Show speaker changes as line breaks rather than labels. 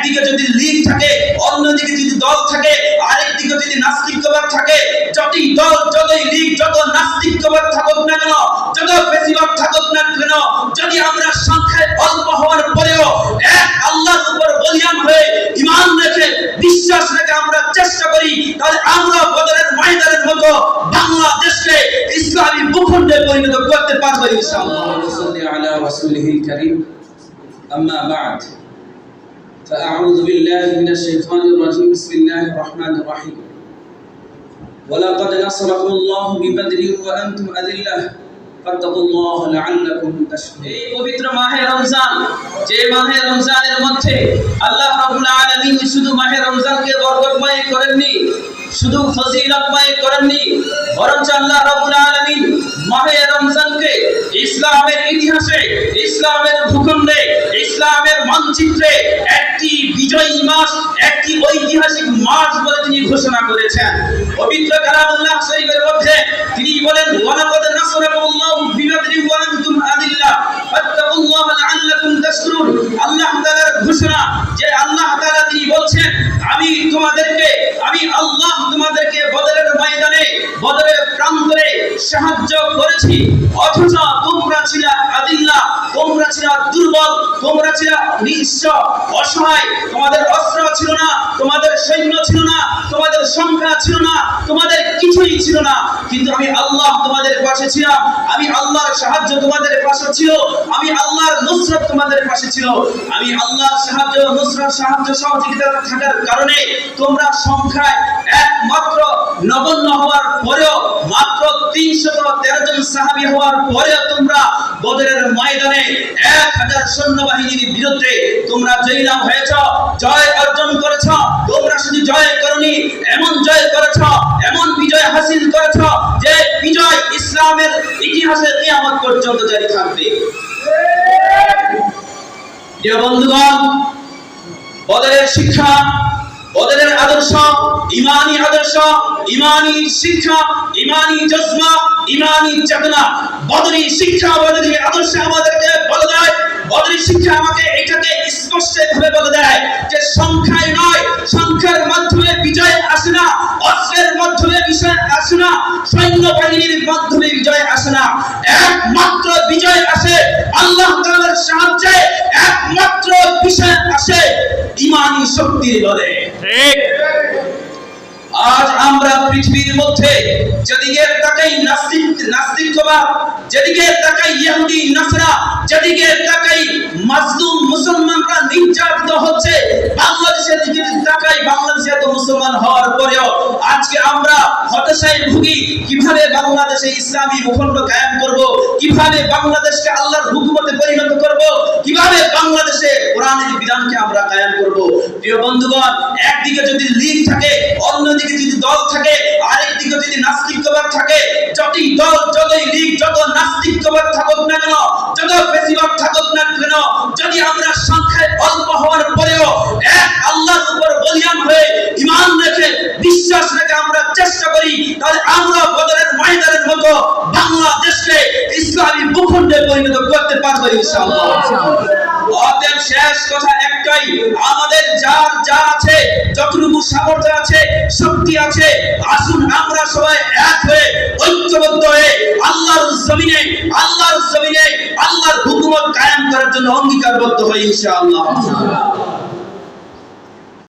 একদিকে যদি লীগ থাকে, অন্যদিকে যদি দল থাকে, আরেকদিকে যদি নাস্তিকবাদ থাকে, যতই দল, যতই লীগ, যত নাস্তিকবাদ থাকুক না কেন, যত বেশিরভাগ থাকুক না কেন, যদি আমরা সংখ্যায় অল্প হওয়ার পরেও এক আল্লাহর উপর বলিয়ান হয়ে ইমান রেখে, বিশ্বাস রেখে আমরা চেষ্টা করি, তাহলে আমরা বদরের ময়দানের মতো বাংলাদেশকে ইসলামী ভূখণ্ডে পরিণত করতে পারব ইনশাআল্লাহ।
আলা রাসূলিহিল কারীম। আম্মা বা'দ। فأعوذ بالله من الشيطان الرجيم بسم الله الرحمن الرحيم ولقد نصركم الله ببدر وأنتم أذلة فاتقوا الله لعلكم تشكرون
এই পবিত্র মাহে রমজান যে মাহে রমজানের মধ্যে আল্লাহ রাব্বুল আলামিন শুধু মাহে রমজানকে বরকতময় করেননি শুধু ফজিলতময় করেননি বরঞ্চ আল্লাহ রাব্বুল আলামিন মাহে রমজানকে ইসলামের ইতিহাসে ইসলামের ভূখণ্ডে ইসলামের মানচিত্রে একটি বিজয়ী মাস, একটি ঐতিহাসিক মাস বলে তিনি ঘোষণা করেছেন। পবিত্র কালামুল্লাহ শরীফের মধ্যে তিনি বলেন, ওয়ালাকাদ নাসরাকুল্লাহু বিবাদরি ওয়া আনতুম আদিল্লাহ ফাত্তাকুল্লাহ লাআল্লাকুম তাশকুরুন। আল্লাহ তাআলার ঘোষণা যে আল্লাহ তাআলা তিনি বলছেন, আমি তোমাদেরকে, আমি আল্লাহ তোমাদেরকে বদরের ময়দানে, বদরের প্রান্তরে সাহায্য করেছি। অথচ তোমরা ছিলা আদিল্লা তোমরা ছিলা দুর্বল তোমরা ছিলা নিঃস্ব অসহায়। তোমাদের অস্ত্র ছিল না, তোমাদের সৈন্য ছিল না, তোমাদের সংখ্যা ছিল না, তোমাদের কিছুই ছিল না। কিন্তু আমি আল্লাহ তোমাদের পাশে ছিলাম, আমি আল্লাহর সাহায্য তোমাদের পাশে ছিল, আমি আল্লাহর নুসরত তোমাদের পাশে ছিল। আমি আল্লাহর সাহায্য, নুসরত, সাহায্য, সহযোগিতা থাকার কারণে তোমরা সংখ্যায় একমাত্র নগণ্য হওয়ার পরেও, মাত্র তিনশত তেরো জন সাহাবি হওয়ার পরেও তোমরা বদরের ময়দানে এক হাজার সৈন্যবাহিনীর বিরুদ্ধে তোমরা জয়লাভ হয়েছ, জয় অর্জন করেছ, তোমরা শুধু জয় করনি, এমন জয় করেছ, এমন বিজয় হাসিল করেছ যে বিজয় ইসলামের ইতিহাসে কিয়ামত পর্যন্ত জারি থাকবে। প্রিয় বন্ধুগণ, বদরের শিক্ষা, বদরের আদর্শ, ইমানি আদর্শ, ইমানি শিক্ষা, ইমানি জজমা ইমানি চেতনা, বদরি শিক্ষা, বদরি আদর্শ আমাদেরকে বলে শিক্ষা আমাকে এটাকে স্পষ্ট ভাবে বলে দেয় যে সংখ্যায় নয়, সংখ্যার মাধ্যমে বিজয় আসে না, অস্ত্রের মাধ্যমে বিজয় আসে না সৈন্য বাহিনীর মাধ্যমে বিজয় আসে না। একমাত্র বিজয় আসে আল্লাহ তাআলার সাহায্যে, একমাত্র বিষয় আসে ইমানি শক্তির বলে। আজ আমরা পৃথিবীর মধ্যে যেদিকে তাকাই নাস্তিক নাস্তিকবাদ যেদিকে তাকাই ইহুদি, নাসরা, যেদিকে তাকাই মাজলুম মুসলমানরা নির্যাতিত হচ্ছে, বাংলাদেশের দিকে তাকাই, বাংলাদেশে তো মুসলমান হওয়ার কীভাবে বাংলাদেশে ইসলামী ভূখণ্ড কায়েম করব? কীভাবে বাংলাদেশকে আল্লাহর হুকুমতে পরিণত করব? কীভাবে বাংলাদেশে কোরআনের বিধানকে আমরা কায়েম করব? প্রিয় বন্ধুগণ, একদিকে যদি লীগ থাকে, অন্যদিকে যদি দল থাকে, আরেকদিকে যদি নাস্তিকবাদ থাকে, যতই দল, যতই লীগ, যত ইসলামী ভূখণ্ডে পরিণত করতে পারব ইনশাআল্লাহ। অতএব শেষ কথা একটাই আমাদের যার যা আছে যতটুকু সামর্থ্য আছে শক্তি আছে আসুন আমরা সবাই এক হয়ে ঐক্যবদ্ধ হয়ে আল্লাহর জমিনে আল্লাহর জমিনে আল্লাহর হুকুমত কায়েম করার জন্য অঙ্গীকারবদ্ধ হই ইনশাআল্লাহ।